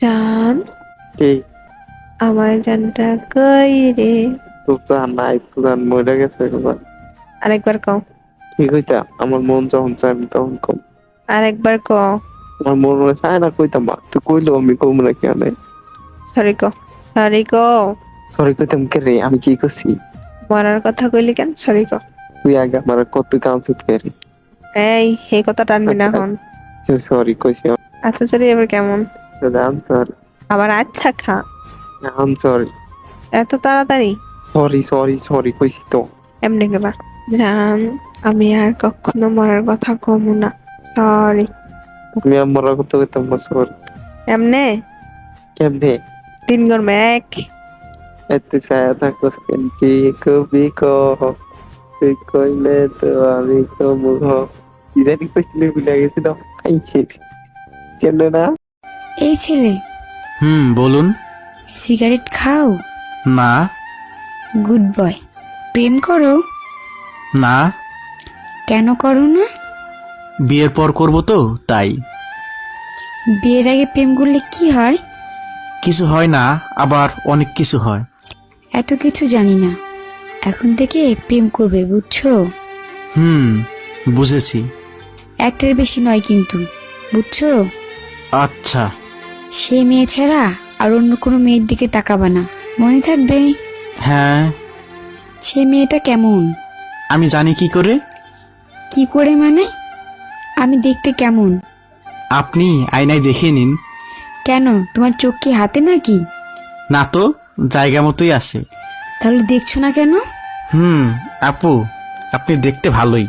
জান। কি? আমার জানটা কই রে? তো জান নাই তো জান মরে গেছে একবার। আরেকবার কও। কি কইতা? আমার মন যখন চায় আমি তখন কম আরেকবার কও। আমার মন মনে চায় না কইতাম মা তুই কইলো আমি কম না কেন সরি কও। সরি কও। সরি কইতাম কে রে? আমি কি করছি মরার কথা কইলি কেন? সরি কও। তুই আগে আমার কত কাউন্সিল করি এই এই কথা টানবি না আচ্ছা। হন সরি কইছি। আচ্ছা সরি এবার কেমন? আবার আচ্ছা খা আম সরি এত তাড়াতাড়ি? সরি সরি সরি কইছি তো। এমনি গেলা জান আমি আর কখনো মরার কথা কমু না। সরি আমার কত কইতাম না সরি এমনে? কেমনে? তিন এক এত ছায়া থাকো কবি কো। তুই কইলে তো আমি কমু ইদানি কইছিলে ভুলে গেছি খাইছি। কেন না? এই ছেলে। হুম বলুন। সিগারেট খাও। না। Good boy. প্রেম করো। না। কেন করো না? বিয়ের পর করব তো তাই। বিয়ের আগে প্রেম করলে কি হয়? কিছু হয় না আবার অনেক কিছু হয়। এত কিছু জানি না। এখন থেকে প্রেম করবে বুঝছ? হুম বুঝেছি। একটার বেশি নয় কিন্তু বুঝছ? আচ্ছা। সে মেয়ে ছাড়া আর অন্য কোনো মেয়ের দিকে তাকাবা না। মনে থাকবে? হ্যাঁ। সে মেয়েটা কেমন? আমি জানি কি করে। কি করে মানে? আমি দেখতে কেমন? আপনি আয়নায় দেখে নিন। কেন? তোমার চোখ কি হাতে নাকি? না তো জায়গা মতোই আছে। তাহলে দেখছ না কেন? হুম আপু আপনি দেখতে ভালোই।